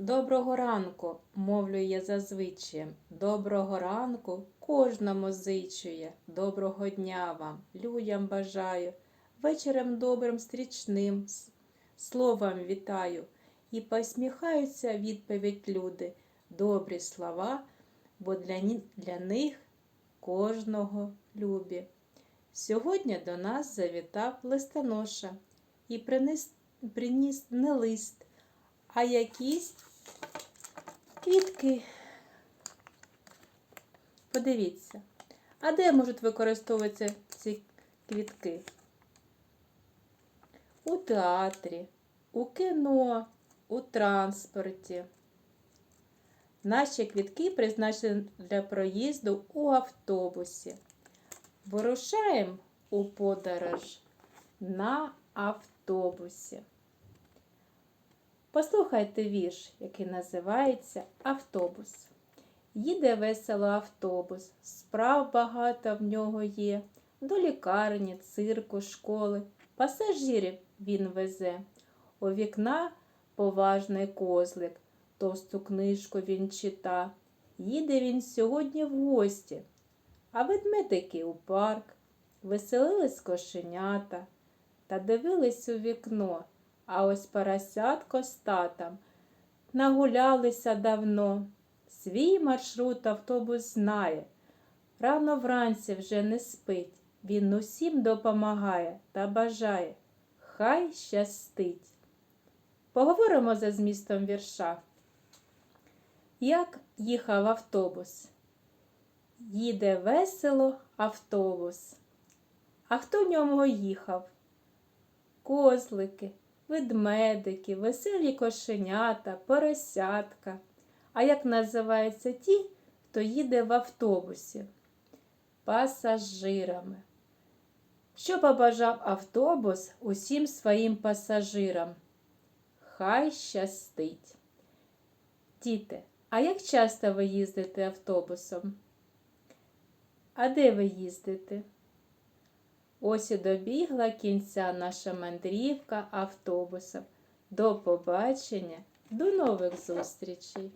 Доброго ранку, мовлю я зазвичай. Доброго ранку кожному зичує. Доброго дня вам, людям бажаю. Вечором добрим стрічним словом вітаю. І посміхаються відповідь люди. Добрі слова, бо для, для них кожного любі. Сьогодні до нас завітав листоноша і приніс, приніс не лист, а якісь квітки. Подивіться, а де можуть використовуватися ці квітки? У театрі, у кіно, у транспорті. Наші квітки призначені для проїзду у автобусі. Вирушаємо у подорож на автобусі. Послухайте вірш, який називається Автобус. Їде весело автобус, справ багато в нього є. До лікарні, цирку, школи. Пасажирів він везе. У вікна поважний козлик, товсту книжку він чита. Їде він сьогодні в гості, а ведмедики у парк. Веселились кошенята та дивились у вікно. А ось поросятко з татом нагулялися давно. Свій маршрут автобус знає. Рано вранці вже не спить. Він усім допомагає та бажає. Хай щастить. Поговоримо за змістом вірша. Як їхав автобус? Їде весело автобус. А хто в ньому їхав? Козлики, ведмедики, веселі кошенята, поросятка. А як називаються ті, хто їде в автобусі? Пасажирами. Що побажав автобус усім своїм пасажирам? Хай щастить. Діти, а як часто ви їздите автобусом? А де ви їздите? Ось і добігла кінця наша мандрівка автобусом. До побачення, до нових зустрічей!